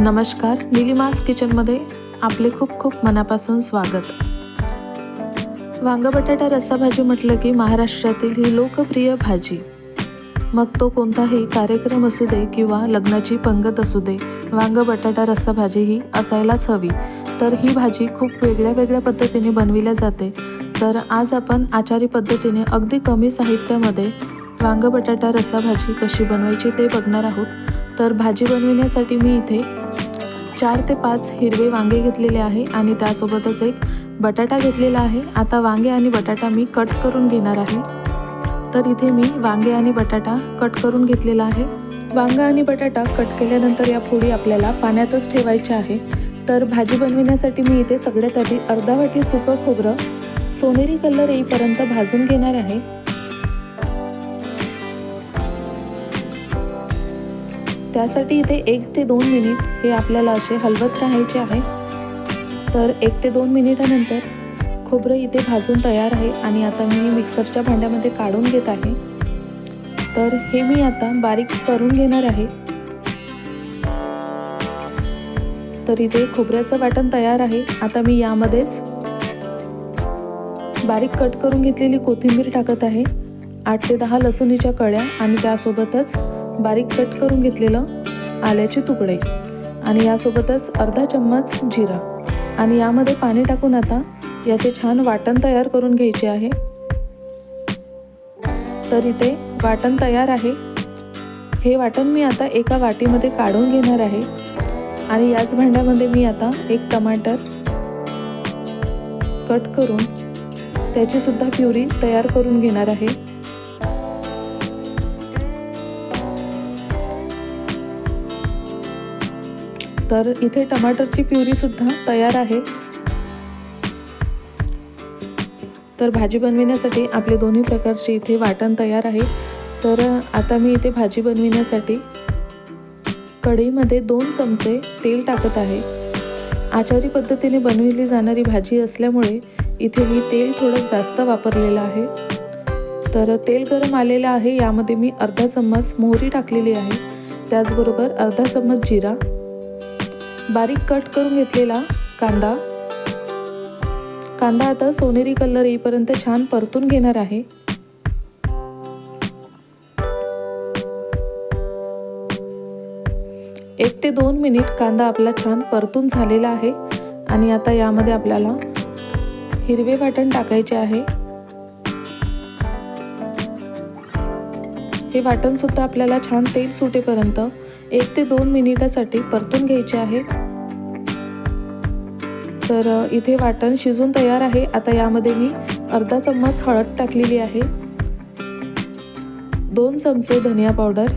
नमस्कार निलिमास किचनमध्ये आपले खूप खूप मनापासून स्वागत. वांग बटाटा रस्सा भाजी म्हटलं की महाराष्ट्रातील ही लोकप्रिय भाजी. मग तो कोणताही कार्यक्रम असू दे किंवा लग्नाची पंगत असू दे वांग बटाटा रस्सा भाजी ही असायलाच हवी. तर ही भाजी खूप वेगळ्या वेगळ्या पद्धतीने बनविल्या जाते. तर आज आपण आचारी पद्धतीने अगदी कमी साहित्यामध्ये वांग बटाटा रस्सा भाजी कशी बनवायची ते बघणार आहोत. तर भाजी बनविण्यासाठी मी इथे चार ते पाच हिरवे वांगे घेतलेले आहे आणि त्यासोबतच एक बटाटा घेतलेला आहे. आता वांगे आणि बटाटा मी कट करून घेणार आहे. तर इथे मी वांगे आणि बटाटा कट करून घेतलेला आहे. वांगा आणि बटाटा कट केल्यानंतर या फोडी आपल्याला पाण्यातच ठेवायच्या आहे. तर भाजी बनविण्यासाठी मी इथे सगळ्यात आधी अर्धा वाटी सुकं खोबरं सोनेरी कलर येईपर्यंत भाजून घेणार आहे. त्यासाठी इथे एक ते दोन मिनिट हे आपल्याला असे हलवत राहायचे आहे. तर एक ते दोन मिनिटानंतर खोबरं इथे भाजून तयार आहे आणि आता मी मिक्सरच्या भांड्यामध्ये काढून घेत आहे. तर हे मी आता बारीक करून घेणार आहे. तर इथे खोबऱ्याचं वाटण तयार आहे. आता मी यामध्येच बारीक कट करून घेतलेली कोथिंबीर टाकत आहे. आठ ते दहा लसुणीच्या कळ्या आणि त्यासोबतच बारीक कट करून घेतलेलं आल्याचे तुकडे. आणि यासोबतच अर्धा चम्मच जिरा. आणि यामध्ये पाणी टाकून आता याचे छान वाटण तयार करून घ्यायचे आहे. तर इथे वाटण तयार आहे. हे वाटण मी आता एका वाटीमध्ये काढून घेणार आहे. आणि याच भांड्यामध्ये मी आता एक टमाटर कट करून त्याचीसुद्धा प्युरी तयार करून घेणार आहे. तर इथे टमाटरची प्युरीसुद्धा तयार आहे. तर भाजी बनविण्यासाठी आपले दोन्ही प्रकारचे इथे वाटण तयार आहे. तर आता मी इथे भाजी बनविण्यासाठी कढईमध्ये दोन चमचे तेल टाकत आहे. आचारी पद्धतीने बनविली जाणारी भाजी असल्यामुळे इथे मी तेल थोडं जास्त वापरलेलं आहे. तर तेल गरम आलेलं आहे यामध्ये मी अर्धा चम्मच मोहरी टाकलेली आहे. त्याचबरोबर अर्धा चम्मच जिरा बारीक कट करून घेतलेला कांदा. कांदा आता सोनेरी कलर येईपर्यंत छान परतून घेणार आहे. एक ते दोन मिनिट कांदा आपला छान परतून झालेला आहे आणि आता यामध्ये आपल्याला हिरवे वाटण टाकायचे आहे. हे वाटण सुद्धा आपल्याला छान तेल सुटेपर्यंत एक ते दोन मिनिटासाठी परतून घ्यायचे आहे. तर इथे वाटण शिजून तयार आहे. आता यामध्ये मी अर्धा चम्मच हळद टाकलेली आहे. दोन चमचे धनिया पावडर.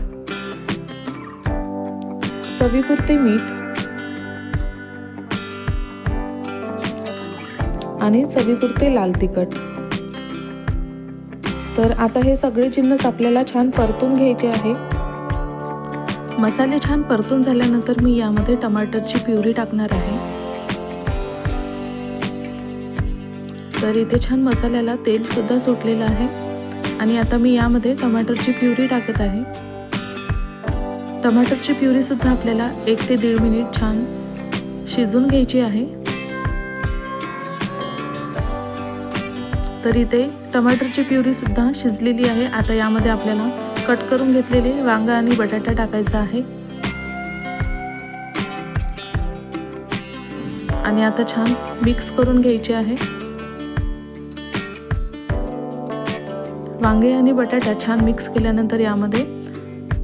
चवीपुरते मीठ. आणि चवीपुरते लाल तिखट. तर आता हे सगळे जिन्नस आपल्याला छान परतून घ्यायचे आहे. मसाले छान परतून झाल्यानंतर मी यामध्ये टमाटरची प्युरी टाकणार आहे. तर इथे छान मसाल्याला तेलसुद्धा सुटलेलं आहे. आणि आता मी यामध्ये टमाटरची प्युरी टाकत आहे. टमाटरची प्युरीसुद्धा आपल्याला एक ते दीड मिनिट छान शिजून घ्यायची आहे. तर इथे टमाटरची प्युरीसुद्धा शिजलेली आहे. आता यामध्ये आपल्याला कट करून घेतलेले वांगा आणि बटाटा टाकायचा आहे. आणि आता छान मिक्स करून घ्यायचे आहे. वांगे आणि बटाटा छान मिक्स केल्यानंतर यामध्ये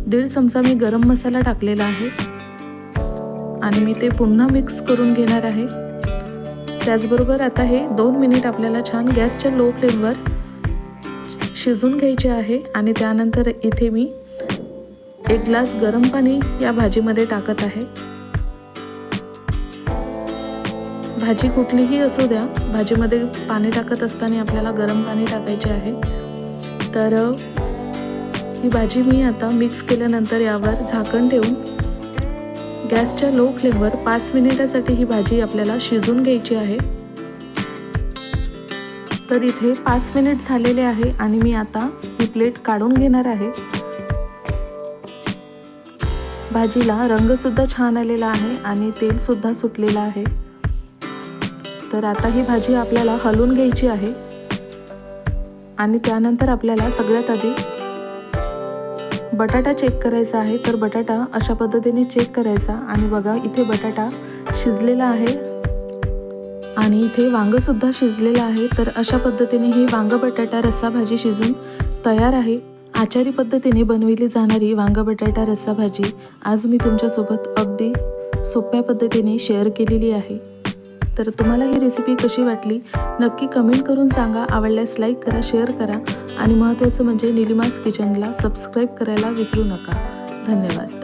दीड चमचा मी गरम मसाला टाकलेला आहे. आणि मी ते पुन्हा मिक्स करून घेणार आहे. त्याचबरोबर आता हे दोन मिनिट आपल्याला छान गॅसच्या लो फ्लेमवर शिजून घ्यायचे आहे आणि त्यानंतर इथे मी एक ग्लास गरम पाणी या भाजीमध्ये टाकत आहे. भाजी कुठलीही असू द्या भाजीमध्ये पाणी टाकत असताना आपल्याला गरम पाणी टाकायचे आहे. तर ही भाजी मी आता मिक्स केल्यानंतर यावर झाकण ठेवून गॅसच्या लो फ्लेमवर पाच मिनिटासाठी ही भाजी आपल्याला शिजून घ्यायची आहे. तर इथे पाच मिनिट झालेले आहे आणि मी आता ही प्लेट काढून घेणार आहे. भाजीला रंगसुद्धा छान आलेला आहे आणि तेलसुद्धा सुटलेलं आहे. तर आता ही भाजी आपल्याला हलवून घ्यायची आहे. आणि त्यानंतर आपल्याला सगळ्यात आधी बटाटा चेक करायचा आहे. तर बटाटा अशा पद्धतीने चेक करायचा. आणि बघा इथे बटाटा शिजलेला आहे. आणि इथे वांगंसुद्धा शिजलेलं आहे. तर अशा पद्धतीने ही वांग बटाटा रस्सा भाजी शिजून तयार आहे. आचारी पद्धतीने बनविली जाणारी वांग बटाटा रस्सा भाजी आज मी तुमच्यासोबत अगदी सोप्या पद्धतीने शेअर केलेली आहे. तर तुम्हाला ही रेसिपी कशी वाटली? नक्की कमेंट करून सांगा. आवडल्यास लाईक करा शेअर करा. आणि महत्त्वाचं म्हणजे निलिमास किचनला सबस्क्राईब करायला विसरू नका. धन्यवाद.